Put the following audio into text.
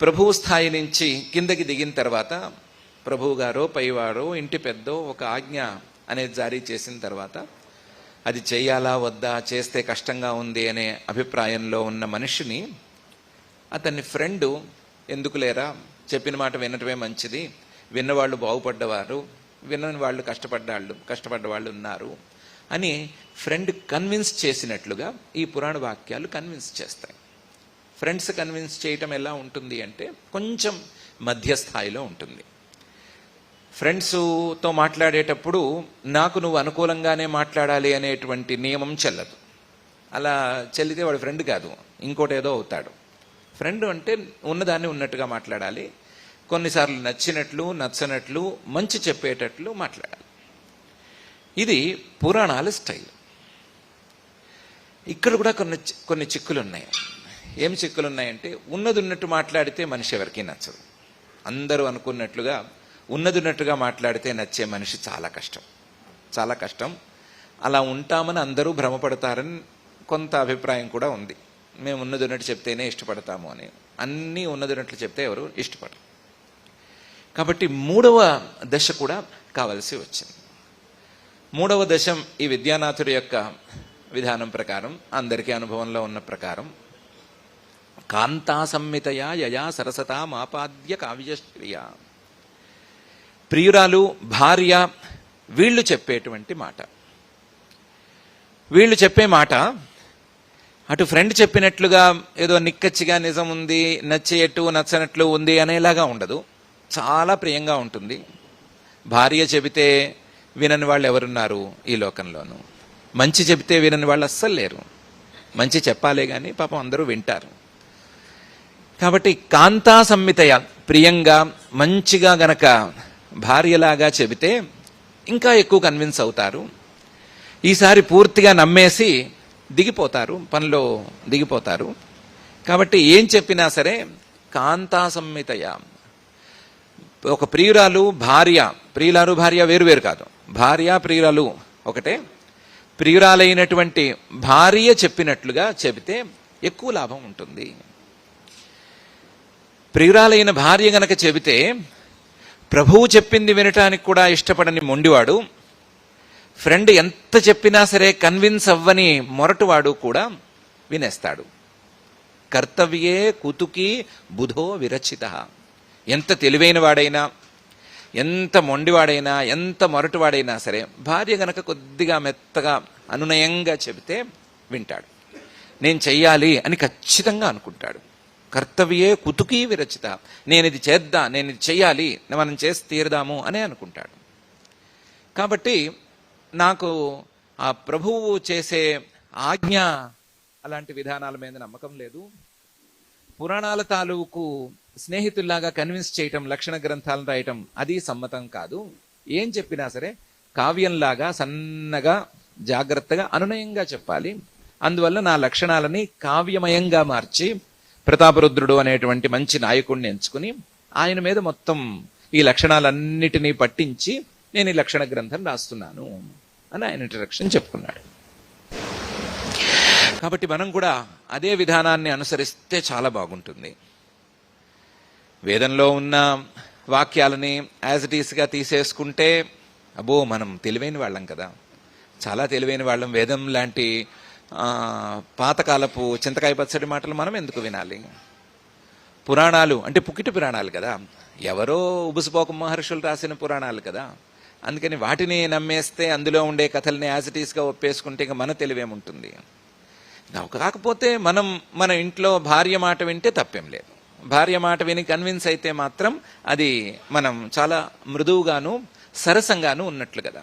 ప్రభువు స్థాయి నుంచి కిందకి దిగిన తర్వాత ప్రభువు గారో పైవారో ఇంటి పెద్దో ఒక ఆజ్ఞ అనేది జారీ చేసిన తర్వాత అది చేయాలా వద్దా చేస్తే కష్టంగా ఉంది అనే అభిప్రాయంలో ఉన్న మనిషిని అతని ఫ్రెండ్ ఎందుకు లేరా? చెప్పిన మాట వినటమే మంచిది. విన్నవాళ్ళు బాగుపడ్డవారు వినని వాళ్ళు కష్టపడ్డాళ్ళు కష్టపడ్డ వాళ్ళు ఉన్నారు అని ఫ్రెండ్ కన్విన్స్ చేసినట్లుగా ఈ పురాణ వాక్యాలు కన్విన్స్ చేస్తాయి. ఫ్రెండ్స్ కన్విన్స్ చేయటం ఎలా ఉంటుంది అంటే కొంచెం మధ్యస్థాయిలో ఉంటుంది. ఫ్రెండ్స్తో మాట్లాడేటప్పుడు నాకు నువ్వు అనుకూలంగానే మాట్లాడాలి అనేటువంటి నియమం చెల్లదు. అలా చెల్లితే వాడు ఫ్రెండ్ కాదు ఇంకోటి ఏదో అవుతాడు. ఫ్రెండ్ అంటే ఉన్నదాన్ని ఉన్నట్టుగా మాట్లాడాలి కొన్నిసార్లు నచ్చినట్లు నచ్చనట్లు మంచి చెప్పేటట్లు మాట్లాడాలి. ఇది పురాణాల స్టైల్. ఇక్కడ కూడా కొన్ని చి- కొన్ని చిక్కులు ఉన్నాయి ఏం చిక్కులు ఉన్నాయంటే ఉన్నది ఉన్నట్టు మాట్లాడితే మనిషి ఎవరికీ నచ్చదు. అందరూ అనుకున్నట్లుగా ఉన్నది ఉన్నట్టుగా మాట్లాడితే నచ్చే మనిషి చాలా కష్టం. చాలా కష్టం. అలా ఉంటామని అందరూ భ్రమపడతారని కొంత అభిప్రాయం కూడా ఉంది. మేము ఉన్నది ఉన్నట్టు చెప్తేనే ఇష్టపడతాము అని. అన్నీ ఉన్నది ఉన్నట్లు చెప్తే ఎవరు ఇష్టపడరు. కాబట్టి మూడవ దశ కూడా కావలసి వచ్చింది. మూడవ దశం ఈ విద్యానాథుడి యొక్క విధానం ప్రకారం అందరికీ అనుభవంలో ఉన్న ప్రకారం. కాంతా యయా సరసతా మాపాద్య కావ్యశ్రియ. ప్రియురాలు భార్య వీళ్ళు చెప్పేటువంటి మాట. వీళ్ళు చెప్పే మాట అటు ఫ్రెండ్ చెప్పినట్లుగా ఏదో నిక్కచ్చిగా నిజం ఉంది నచ్చేట్టు నచ్చనట్లు ఉంది అనేలాగా ఉండదు. చాలా ప్రియంగా ఉంటుంది. భార్య చెబితే వినని వాళ్ళు ఎవరున్నారు ఈ లోకంలోనూ? మంచి చెబితే వినని వాళ్ళు అస్సలు లేరు. మంచి చెప్పాలే కానీ పాపం అందరూ వింటారు. కాబట్టి కాంతా సంహితయ ప్రియంగా మంచిగా గనక భార్యలాగా చెబితే ఇంకా ఎక్కువ కన్విన్స్ అవుతారు. ఈసారి పూర్తిగా నమ్మేసి దిగిపోతారు పనిలో దిగిపోతారు. కాబట్టి ఏం చెప్పినా సరే కాంతా సంహితయ ఒక ప్రియురాలు భార్య ప్రియురాలు భార్య వేరు వేరు కాదు. భార్య ప్రియురాలు ఒకటే. ప్రియురాలైనటువంటి భార్య చెప్పినట్లుగా చెబితే ఎక్కువ లాభం ఉంటుంది. ప్రియురాలైన భార్య గనక చెబితే ప్రభువు చెప్పింది వినటానికి కూడా ఇష్టపడని మొండివాడు ఫ్రెండ్ ఎంత చెప్పినా సరే కన్విన్స్ అవ్వని మొరటువాడు కూడా వినేస్తాడు. కర్తవ్యే కుతుకి బుధో విరచిత. ఎంత తెలివైన వాడైనా ఎంత మొండివాడైనా ఎంత మొరటువాడైనా సరే భార్య గనక కొద్దిగా మెత్తగా అనునయంగా చెబితే వింటాడు. నేను చెయ్యాలి అని ఖచ్చితంగా అనుకుంటాడు. కర్తవ్యే కుతుకీ విరచిత. నేను ఇది చేద్దా నేను ఇది చెయ్యాలి మనం చేసి తీరదాము అనే అనుకుంటాడు. కాబట్టి నాకు ఆ ప్రభువు చేసే ఆజ్ఞ అలాంటి విధానాల మీద నమ్మకం లేదు. పురాణాల తాలూకు స్నేహితుల్లాగా కన్విన్స్ చేయటం లక్షణ గ్రంథాలను రాయటం అది సమ్మతం కాదు. ఏం చెప్పినా సరే కావ్యంలాగా సన్నగా జాగ్రత్తగా అనునయంగా చెప్పాలి. అందువల్ల నా లక్షణాలని కావ్యమయంగా మార్చి ప్రతాపరుద్రుడు అనేటువంటి మంచి నాయకుడిని ఎంచుకుని ఆయన మీద మొత్తం ఈ లక్షణాలన్నిటినీ పట్టించి నేను ఈ లక్షణ గ్రంథం రాస్తున్నాను అని ఆయన ఇంట్రడక్షన్ చెప్పుకున్నాడు. కాబట్టి మనం కూడా అదే విధానాన్ని అనుసరిస్తే చాలా బాగుంటుంది. వేదంలో ఉన్న వాక్యాలని యాజ్ ఇట్ ఈస్గా తీసేసుకుంటే అబ్బో మనం తెలివైన వాళ్ళం కదా. చాలా తెలివైన వాళ్ళం. వేదం లాంటి పాతకాలపు చింతకాయ పచ్చడి మాటలు మనం ఎందుకు వినాలి? పురాణాలు అంటే పుకిటి పురాణాలు కదా. ఎవరో ఉబుసుపోక మహర్షులు రాసిన పురాణాలు కదా. అందుకని వాటిని నమ్మేస్తే అందులో ఉండే కథల్ని యాజ్ ఒప్పేసుకుంటే ఇంకా మన తెలివేముంటుంది. కాకపోతే మనం మన ఇంట్లో భార్య మాట వింటే తప్పేం లేదు. భార్య మాట విని కన్విన్స్ అయితే మాత్రం అది మనం చాలా మృదువుగాను సరసంగాను ఉన్నట్లు కదా.